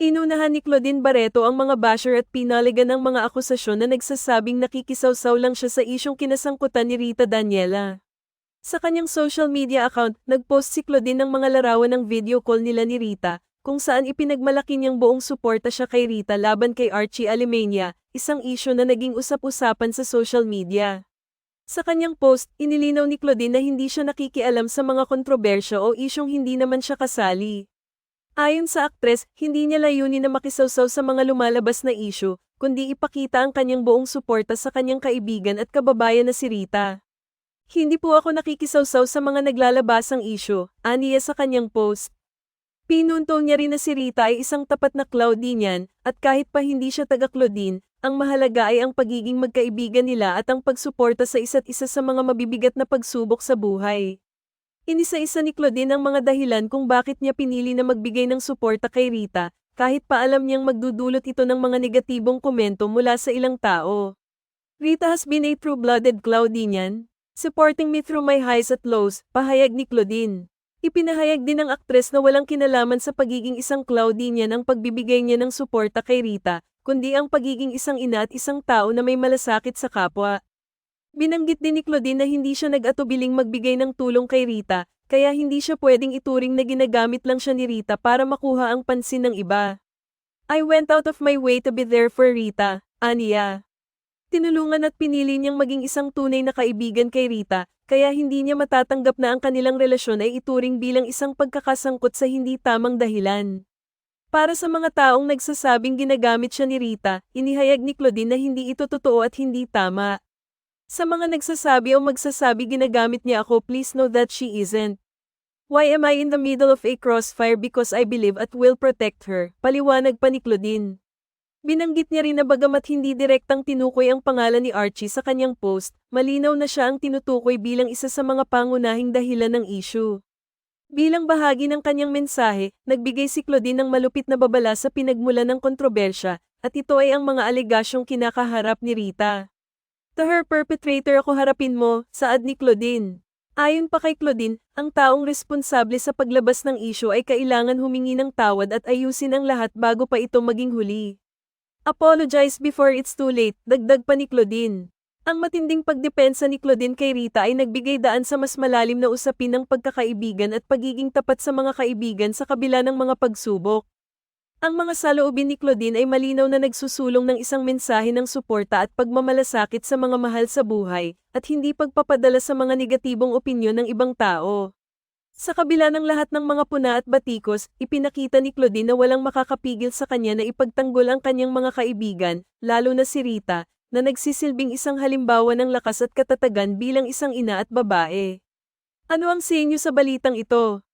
Inunahan ni Claudine Barreto ang mga basher at pinaligan ng mga akusasyon na nagsasabing nakikisawsaw lang siya sa isyong kinasangkutan ni Rita Daniela. Sa kanyang social media account, nagpost si Claudine ng mga larawan ng video call nila ni Rita, kung saan ipinagmalaki niyang buong suporta siya kay Rita laban kay Archie Alimania, isang isyo na naging usap-usapan sa social media. Sa kanyang post, inilinaw ni Claudine na hindi siya nakikialam sa mga kontrobersya o isyong hindi naman siya kasali. Ayon sa aktres, hindi niya layunin na makisawsaw sa mga lumalabas na isyu, kundi ipakita ang kanyang buong suporta sa kanyang kaibigan at kababayan na si Rita. Hindi po ako nakikisawsaw sa mga naglalabasang isyu, aniya sa kanyang post. Pinuntong niya rin na si Rita ay isang tapat na Claudinian, at kahit pa hindi siya taga Claudine, ang mahalaga ay ang pagiging magkaibigan nila at ang pagsuporta sa isa't isa sa mga mabibigat na pagsubok sa buhay. Inisa-isa ni Claudine ang mga dahilan kung bakit niya pinili na magbigay ng suporta kay Rita, kahit pa alam niyang magdudulot ito ng mga negatibong komento mula sa ilang tao. Rita has been a true-blooded Claudinian, supporting me through my highs at lows, pahayag ni Claudine. Ipinahayag din ng aktres na walang kinalaman sa pagiging isang Claudinian ang pagbibigay niya ng suporta kay Rita, kundi ang pagiging isang ina at isang tao na may malasakit sa kapwa. Binanggit din ni Claudine na hindi siya nag-atubiling magbigay ng tulong kay Rita, kaya hindi siya pwedeng ituring na ginagamit lang siya ni Rita para makuha ang pansin ng iba. I went out of my way to be there for Rita, Aniya. Tinulungan at pinili niyang maging isang tunay na kaibigan kay Rita, kaya hindi niya matatanggap na ang kanilang relasyon ay ituring bilang isang pagkakasangkot sa hindi tamang dahilan. Para sa mga taong nagsasabing ginagamit siya ni Rita, inihayag ni Claudine na hindi ito totoo at hindi tama. Sa mga nagsasabi o magsasabi ginagamit niya ako please know that she isn't. Why am I in the middle of a crossfire because I believe at will protect her, paliwanag pa ni Claudine. Binanggit niya rin na bagamat hindi direktang tinukoy ang pangalan ni Archie sa kanyang post, malinaw na siya ang tinutukoy bilang isa sa mga pangunahing dahilan ng issue. Bilang bahagi ng kanyang mensahe, nagbigay si Claudine ng malupit na babala sa pinagmulan ng kontrobersya, at ito ay ang mga alegasyong kinakaharap ni Rita. To her perpetrator ako harapin mo, saad ni Claudine. Ayon pa kay Claudine, ang taong responsable sa paglabas ng isyo ay kailangan humingi ng tawad at ayusin ang lahat bago pa ito maging huli. Apologize before it's too late, dagdag pa ni Claudine. Ang matinding pagdepensa ni Claudine kay Rita ay nagbigay daan sa mas malalim na usapin ng pagkakaibigan at pagiging tapat sa mga kaibigan sa kabila ng mga pagsubok. Ang mga saloobin ni Claudine ay malinaw na nagsusulong ng isang mensahe ng suporta at pagmamalasakit sa mga mahal sa buhay, at hindi pagpapadala sa mga negatibong opinyon ng ibang tao. Sa kabila ng lahat ng mga puna at batikos, ipinakita ni Claudine na walang makakapigil sa kanya na ipagtanggol ang kanyang mga kaibigan, lalo na si Rita, na nagsisilbing isang halimbawa ng lakas at katatagan bilang isang ina at babae. Ano ang senyo sa balitang ito?